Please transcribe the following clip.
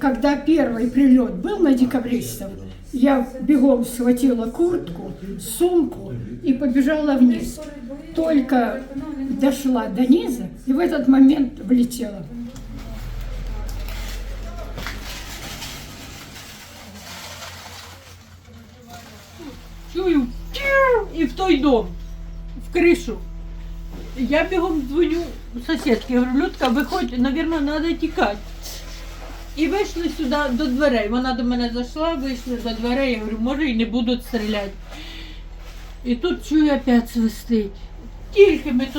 Когда первый прилет был на декабристов, я бегом схватила куртку, сумку и побежала вниз. Только дошла до низа и в этот момент влетела. чую тю, і в той дом, в кришу. Я бігом дзвоню сусідці, говорю, Людка, виходь, навірно, треба тікати. І вийшли сюди до дверей. Вона до мене зайшла, вийшли до дверей, я говорю, може і не будуть стріляти. І тут чую, опять свистить. Тільки ми тут